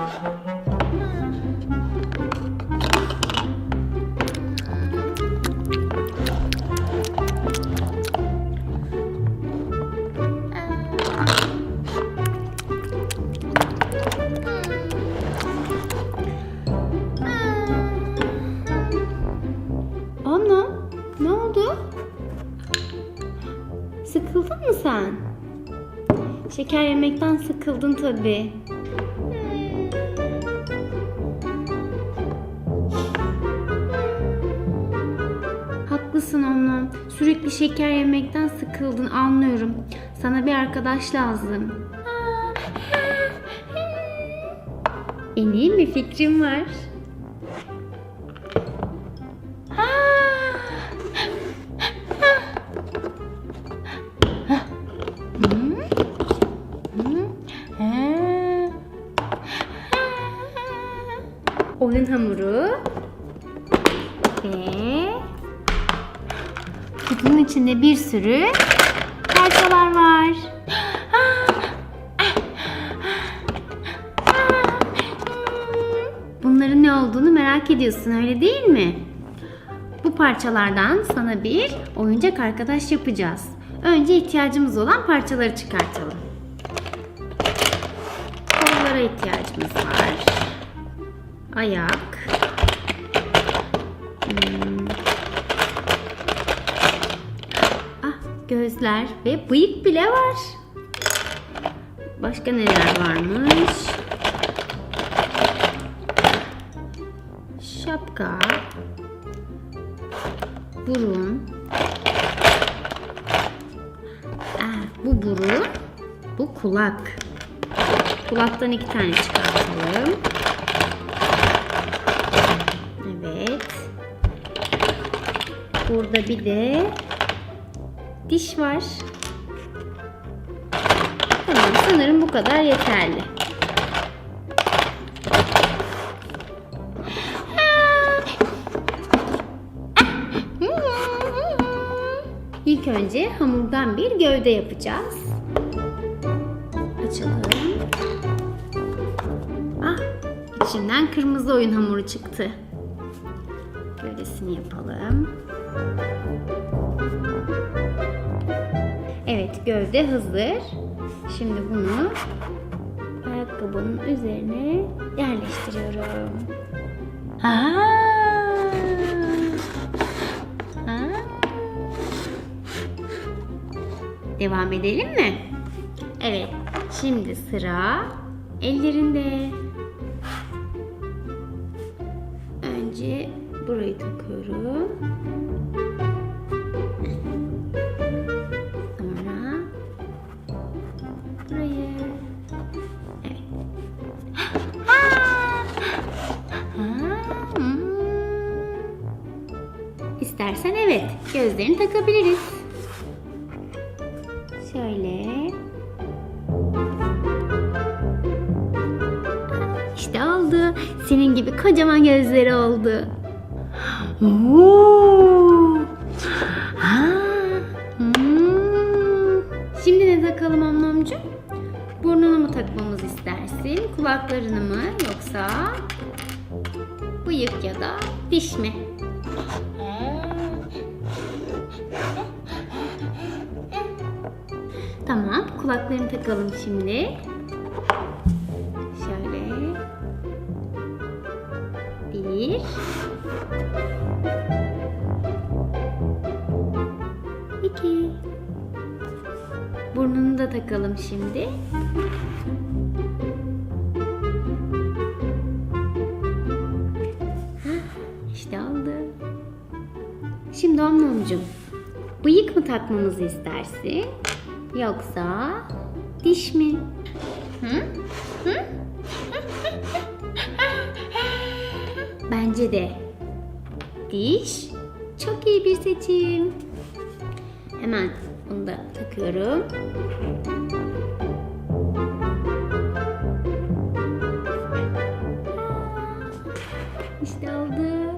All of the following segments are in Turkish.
Ana, ne oldu? Sıkıldın mı sen? Şeker yemekten sıkıldın tabii. Haklısın oğlum. Sürekli şeker yemekten sıkıldın anlıyorum. Sana bir arkadaş lazım. En iyi bir fikrim var. Oyun hamuru ve kutunun içinde bir sürü parçalar var. Bunların ne olduğunu merak ediyorsun öyle değil mi? Bu parçalardan sana bir oyuncak arkadaş yapacağız. Önce ihtiyacımız olan parçaları çıkartalım. Kollara ihtiyacımız var. Ayak. Hmm. Gözler ve bıyık bile var. Başka neler varmış? Şapka. Burun. Ah, bu burun. Bu kulak. Kulaktan iki tane çıkartalım. Evet. Burada bir de diş var. Tamam sanırım bu kadar yeterli. İlk önce hamurdan bir gövde yapacağız. Açalım. Ah, içinden kırmızı oyun hamuru çıktı. Gövdesini yapalım. Evet, gövde hazır. Şimdi bunu ayakkabının üzerine yerleştiriyorum. Aa! Aa! Devam edelim mi? Evet, şimdi sıra ellerinde. Önce burayı takıyorum. Burayı. İstersen evet, gözlerini takabiliriz. Şöyle. İşte oldu. Senin gibi kocaman gözleri oldu. Oo. Kulaklarını mı? Yoksa bıyık ya da diş mi? Tamam, kulaklarını takalım şimdi. Şöyle. Bir. İki. Burnunu da takalım şimdi. Şimdi Omnumcum, bıyık mı takmamızı istersin? Yoksa diş mi? Hı? Hı? Bence de diş çok iyi bir seçim. Hemen bunu da takıyorum. İşte oldu.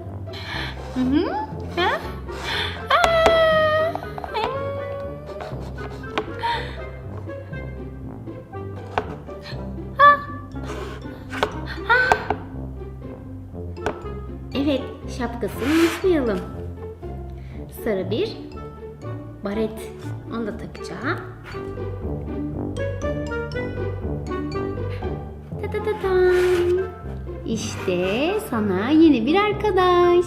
Hı hı. Şapkasını unutmayalım. Sarı bir baret. Onu da takacağım. Ta ta ta tam. İşte sana yeni bir arkadaş.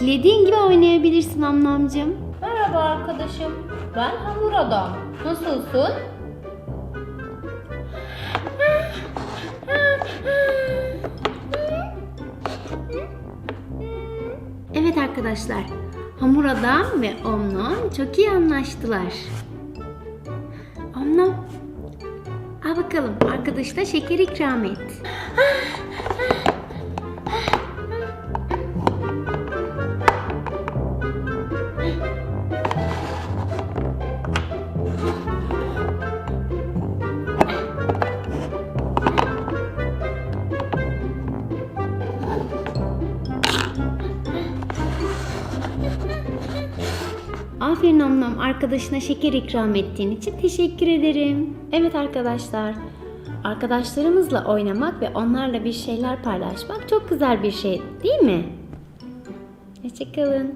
Dilediğin gibi oynayabilirsin anlamcığım. Merhaba arkadaşım. Ben Hamur Adam. Nasılsın? Evet arkadaşlar, Hamur Adam ve Omnom çok iyi anlaştılar. Omnom, al bakalım arkadaşına şeker ikram et. Aferin Omnom arkadaşına şeker ikram ettiğin için teşekkür ederim. Evet arkadaşlar, arkadaşlarımızla oynamak ve onlarla bir şeyler paylaşmak çok güzel bir şey değil mi? Hoşçakalın.